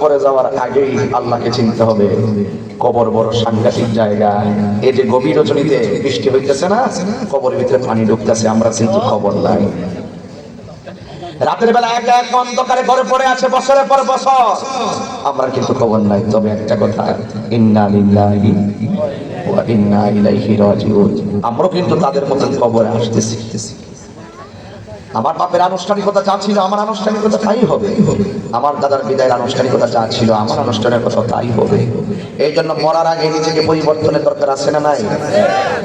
কবরে যাওয়ার আগেই আল্লাহকে চিনতে হবে। কবর বড় সাংঘাতিক জায়গা। এই যে গভীর রজনীতে বৃষ্টি হইতেছে না, কবরের ভিতরে পানি ঢুকতেছে, আমরা কিন্তু খবর নাই। রাতের বেলা এক এক অন্ধকারে ঘরে পড়ে আছে বছরের পর বছর। আমরা কিন্তু খবর নাই। তবে একটা কথা, ইন্না ইন্না ইলাইহি রাজিউন। আমরা কিন্তু তাদের মতো খবরে আসতেছি। আমার বাপের আনুষ্ঠানিকতা যা ছিল, আমার আনুষ্ঠানিকতা তাই হবে। আমার দাদার বিদায়ের আনুষ্ঠানিকতা যা ছিল, আমার আনুষ্ঠানিকতা তাই হবে। এই জন্য মরার আগে নিজেকে পরিবর্তনের দরকার আছে না নাই?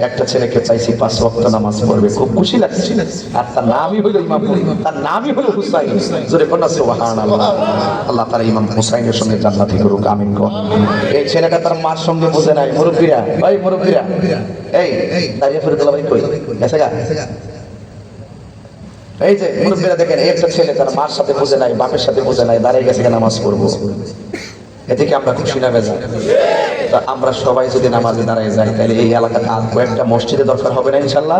একটা ছেলেকে চাইছি, পাঁচ ওয়াক্ত নামাজ পড়বে। খুব খুশি লাগছে। আর তার নামই হলো ইমাম তার নামই হলো হুসাইন। জোরে কোন সুবহানাল্লাহ। আল্লাহ তার ইমাম হুসাইনের সঙ্গে জান্নাতি করুক, আমিন কর। এই ছেলেটা তার মার সঙ্গে বোঝে নাই, মুরব্বীরা। ভাই মুরব্বীরা। এই, দাঁড়িয়ে ফিরে ভাই কই? এসে গা। এই যে মুরব্বীরা দেখেন একটা ছেলে তার মার সাথে বুঝে নাই, বাপের সাথে বুঝে নাই, দাঁড়িয়ে গেছে নামাজ পড়ব। এদিকে আমরা খুশি না বেজা আমরা সবাই যদি নামাজে দাঁড়ায় যাই, তাহলে এই এলাকাতে আর কয়েকটা মসজিদে দরকার হবে না ইনশাল্লাহ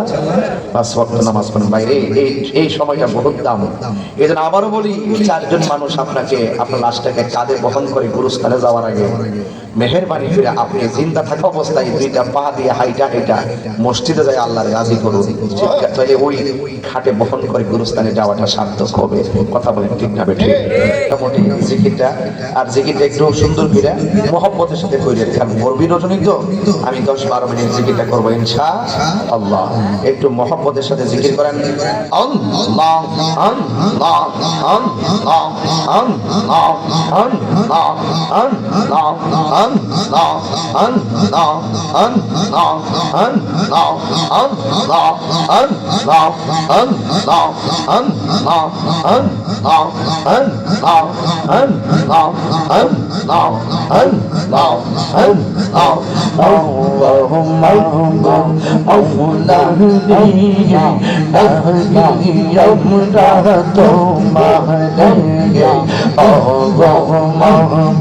পাঁচ ওয়াক্ত নামাজ পড়েন। বাইরে এই এই সময়টা বহুত দাম। এই জন্য আবারও বলি, চারজন মানুষ আপনাকে, আপনার লাশটাকে কাঁধে বহন করে গুরুস্থানে যাওয়ার আগে মেহেরবানি করে আপনি চিন্তা থাকা অবস্থায় দুইটা পা দিয়ে হাইটা হাইটা মসজিদে যায় আল্লাহর রাজি করুন। তাহলে ওই খাটে বহন করে গুরুস্থানে যাওয়াটা সার্থক হবে। কথা বলেন ঠিক না, বেঠিক? মোটামুটি জিকিরটা আর জিকিরটা একটু সুন্দর করে মোহব্বতের সাথে করে কারণ গর্বী রজনী তো আমি দশ বারো মিনিট জিকিরটা করব ইনশা আল্লাহ একটু মোহব্বতের সাথে জিকির করেন اللهم مولاي أهلي يمنا ثم أهلي اللهم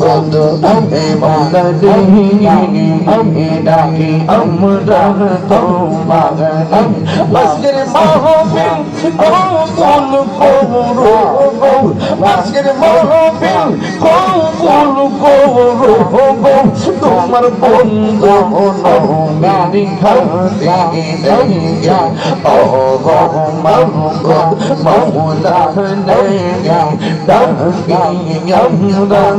قد أمرني إلهي أمرا ثم أهلي مسجد مهبل قبول قبول مسجد مهبل قبول قبول তোমার বন্ধু নৌমানি ভক্তি নেয়া অগ মঙ্গ মৌলা নেয়া ডাকিয়াম রং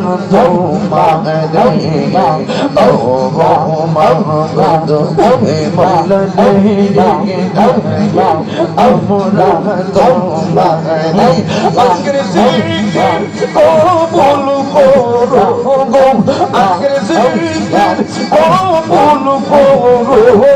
ও বলো করো আজকে জিন্দির কবুল করো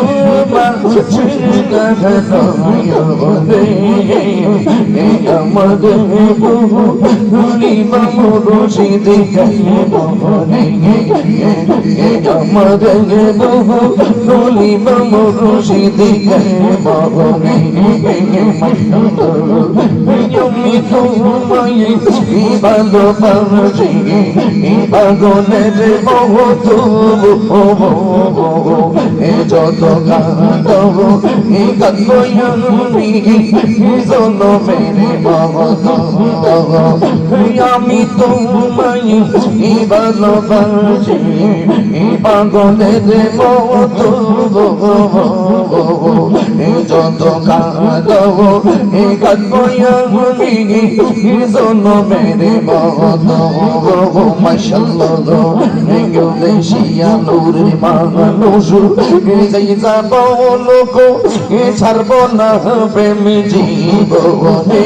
আমাদের ভুলি বাবু রোশি দিকে মরে বহু ভুলি বাবু রোশি দিকে বাবু ভালো মানুষ পাগলের বহু তবু যত গাতবো গাতবো জল মেরে বাবা তবু আমি তোমায় ভালোবাসি পাগলের মতো যত কাঁদো এ কাঁদি জন মেরে মতো মাসাল্লাহ দেশিয়া নূরে মানুষ যাব লোক ছাড়ব না প্রেম জীবনে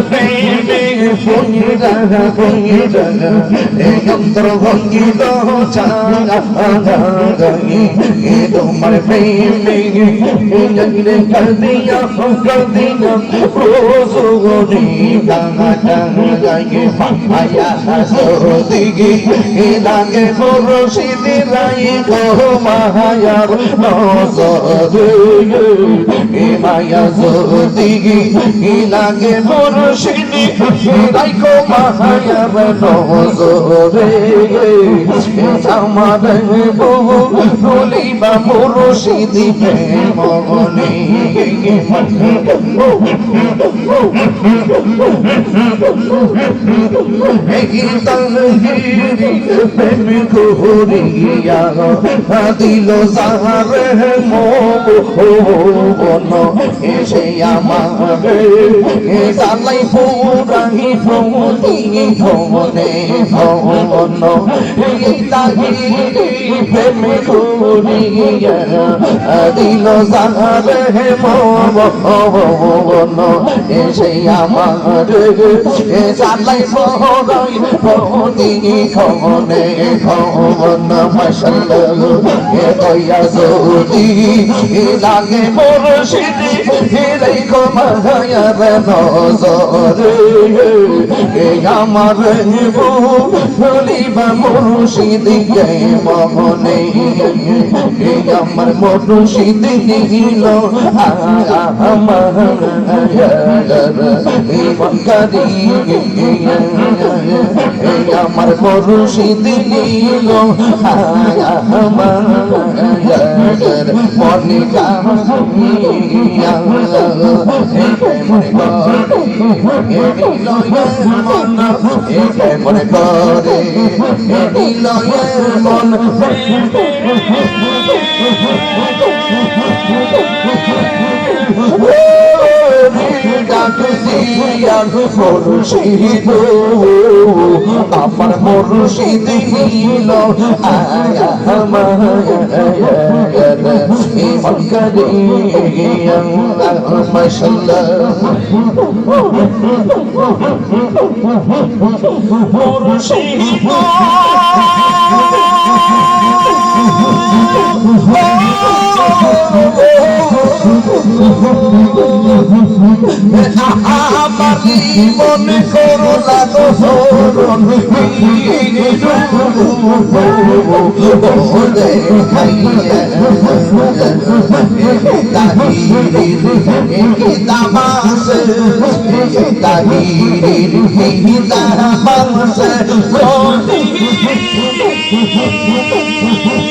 Hey. প্রেমে ফুঞ্জা ফুঞ্জা অন্তর ভঙ্গিত চাঙ্গি তোমার প্রেমে জগলে কর দিয়া কর দিয়া রোজগনি গাঙ্গা গাঙ্গে পায়া সদিগি লাগে নজরে মায়া সদিগি লাগে মুর্শিদি রাই গো মায়ার নজরে আমার বহু বলিবা মুর্শিদি মনে দিল সাহারে মন এসে আমার ভ্রমণি, ভ্রমণে, ভ্রমণ। প্রেম করিয়া দিল সাহারে মন এসে আমার জালাই পুরাহি ভ্রমণি ভ্রমণে ভ্রমণ মশাল্লাহ, এ দয়া যদি লাগে মুর্শিদি হিলাই গো মায়ার নজরে। আমার বলিবা মুর্শিদি কে মনে এ আমার মুর্শিদি নিল আমার আমার মুর্শিদি নিল আমার মনে কামিয়া মনে করে মনে করে দিল মন মুর্শিদ আমার মুর্শিদ মাশাল্লাহ মুর্শিদ মনে করো লাগো হরণ আমার মুর্শিদ নিল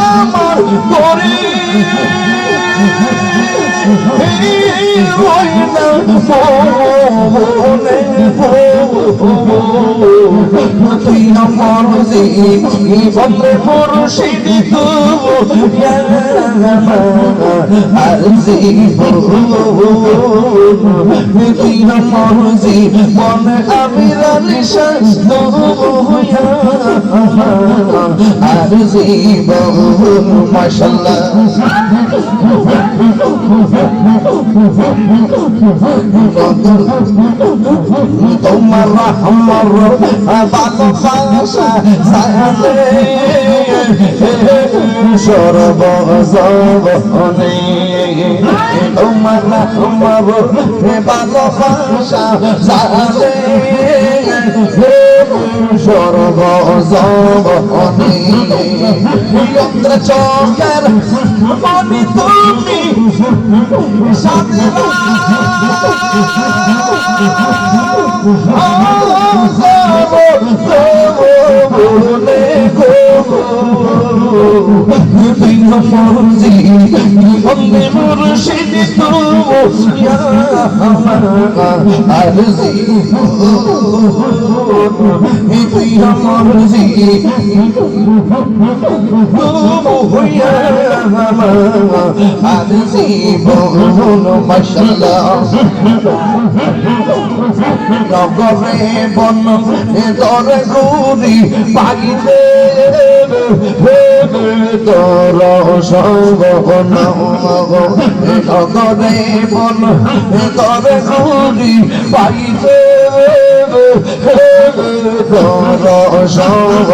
আমার করে মুর্শিদ আর তুই আমার জীবন আমি আর জীবন মাসাল্লাহ তোমার আমার ভালোবাসা সালে সর্বজনে তোমার আমার ভালোবাসা সালে সর্বজবনে চন্দ্র চোখের মনি তুমি সাদরা নগরে বন দরে গুরি পাইতে তোর সব নগরে বন দরে গুরি পাইতে তোর সব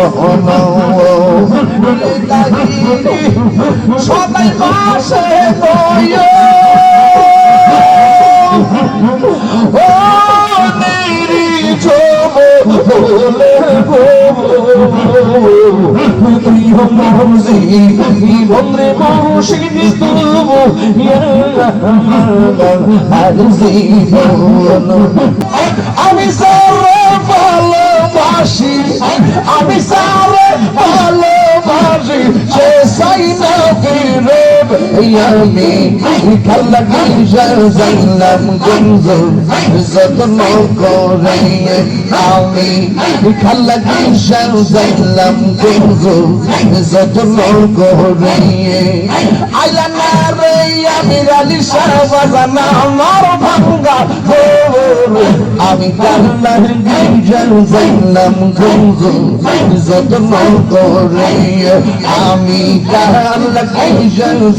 সবাই পাশে ও নেরি চোম বলে বন্ধে মরশিদি তবু আমি ভালোবাসি আমি সারে ভালোবাসি সাই না ফিরে আমি খালা যাইলাম গঞ্জ যত্ন করে আমি খালা যাইলাম গঞ্জ যত্ন করে আইলা না রে আমি রালি সাবাজানা আমার ভাঙ্গা। আমি কাল্লা যাইলাম গঞ্জ যত্ন করে আমি কাল্লা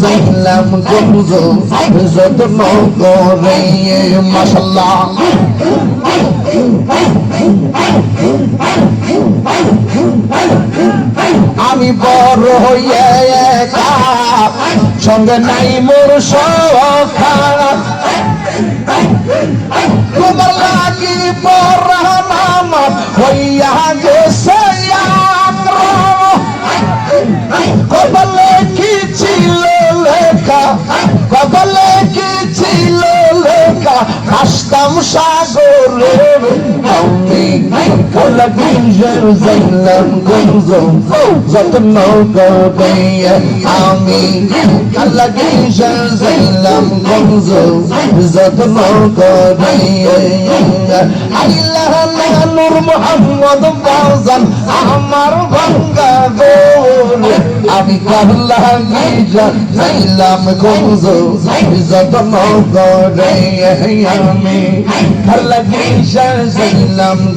যাইলাম গঞ্জ যত্ন করে মাসাল্লাহ আমি বড় হইয়া একা সঙ্গে নাই মোর সখা তোমার লাগি পরাণ আমি কলা গুঞ্জন যাইলাম গুঞ্জ যত্ন করে আমি কলা গুঞ্জন যাইলাম গুঞ্জ যত্ন করে আল্লাহ নূর মোহাম্মদ বাজান আমার ভাঙ্গা গোর আমি কাল্লা গিজা যাইলাম গুঞ্জ যত্ন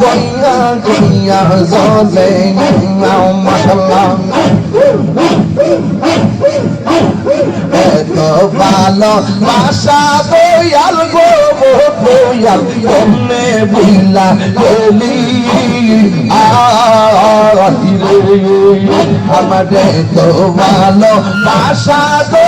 গইয়া গইয়া জলে মাশাল্লাহ এত ভালো বাসা দয়াল গো দয়াল কমনে বুইলা গলি আমাদের তো ভালো গো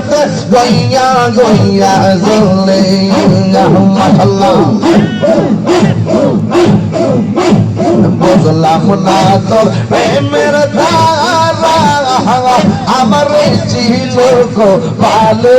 অন্তরেতে গইয়া গইয়া জলে মাশাল্লাহ বুঝলাম না তোর প্রেমের ধারা আমার ছিল পালে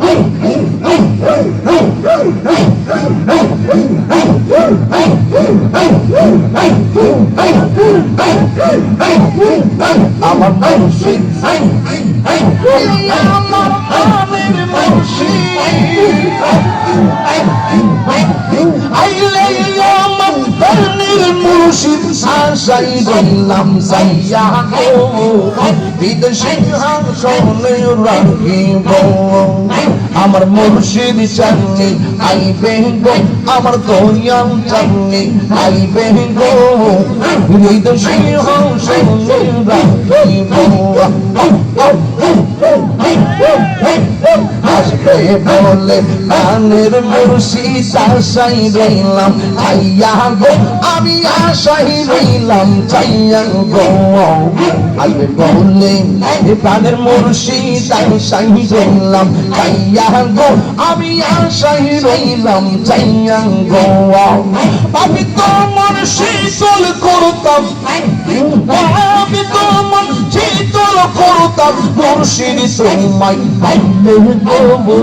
আমার মুর্শিদ মুর্শিদ আশাই দিলাম সাইয়া গো বিদেশি হাসনে রাখিব আমার মুর্শিদ চাননি আইবে গো আমার দয়াল চাননি আইবে গো বিদেশি হাসনে রাখিব আসবে বলে মুর্শিদ আশাই রইলাম চাইয়া গো আমি আশাই রইলাম চাইয়া গো বলে প্রাণের আশাই রইলাম গো আমি আশাই রইলাম চাইয়া গো আমি তোমার শীতল করতাম আমি তোমার শীতল করতাম তোমায় পাইলে গো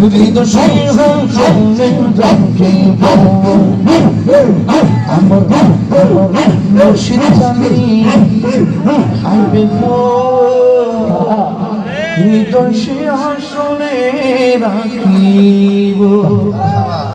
হৃদ সিংহ সঙ্গে রাখিব আমার মুর্শিদ জানি আইবে হৃদয় সিংহাসনে রাখিব।